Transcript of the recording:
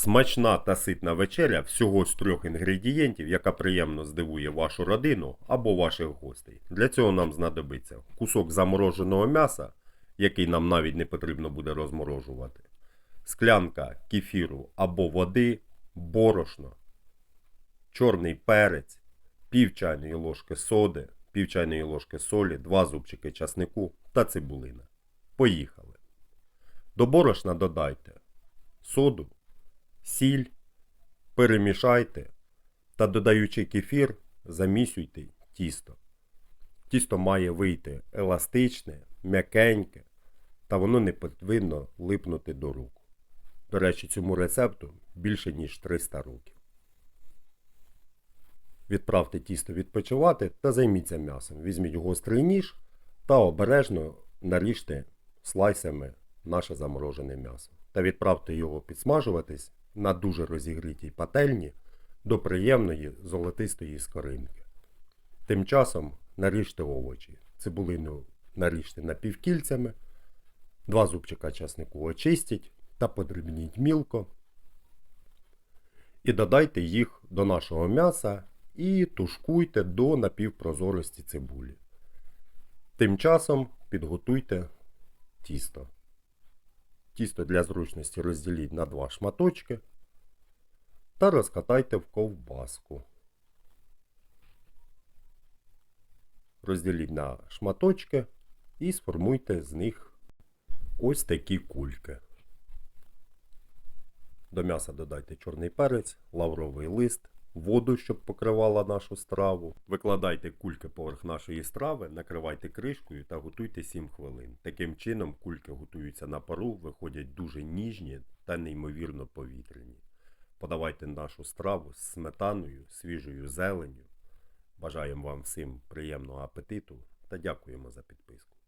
Смачна та ситна вечеря всього з трьох інгредієнтів, яка приємно здивує вашу родину або ваших гостей. Для цього нам знадобиться кусок замороженого м'яса, який нам навіть не потрібно буде розморожувати, склянка кефіру або води, борошно, чорний перець, пів чайної ложки соди, пів чайної ложки солі, два зубчики часнику та цибулина. Поїхали. До борошна додайте соду, сіль, перемішайте та додаючи кефір, замісюйте тісто. Тісто має вийти еластичне, м'якеньке, та воно не повинно липнути до рук. До речі, цьому рецепту більше ніж 300 років. Відправте тісто відпочивати та займіться м'ясом. Візьміть гострий ніж та обережно наріжте слайсами наше заморожене м'ясо. Та відправте його підсмажуватись на дуже розігрітій пательні до приємної золотистої скоринки. Тим часом наріжте овочі. Цибулину наріжте напівкільцями, два зубчика часнику очистіть та подрібніть мілко. І додайте їх до нашого м'яса і тушкуйте до напівпрозорості цибулі. Тим часом підготуйте тісто. Тісто для зручності розділіть на два шматочки та розкатайте в ковбаску. Розділіть на шматочки і сформуйте з них ось такі кульки. До м'яса додайте чорний перець, лавровий лист, воду, щоб покривала нашу страву. Викладайте кульки поверх нашої страви, накривайте кришкою та готуйте 7 хвилин. Таким чином кульки готуються на пару, виходять дуже ніжні та неймовірно повітряні. Подавайте нашу страву з сметаною, свіжою зеленню. Бажаємо вам всім приємного апетиту та дякуємо за підписку.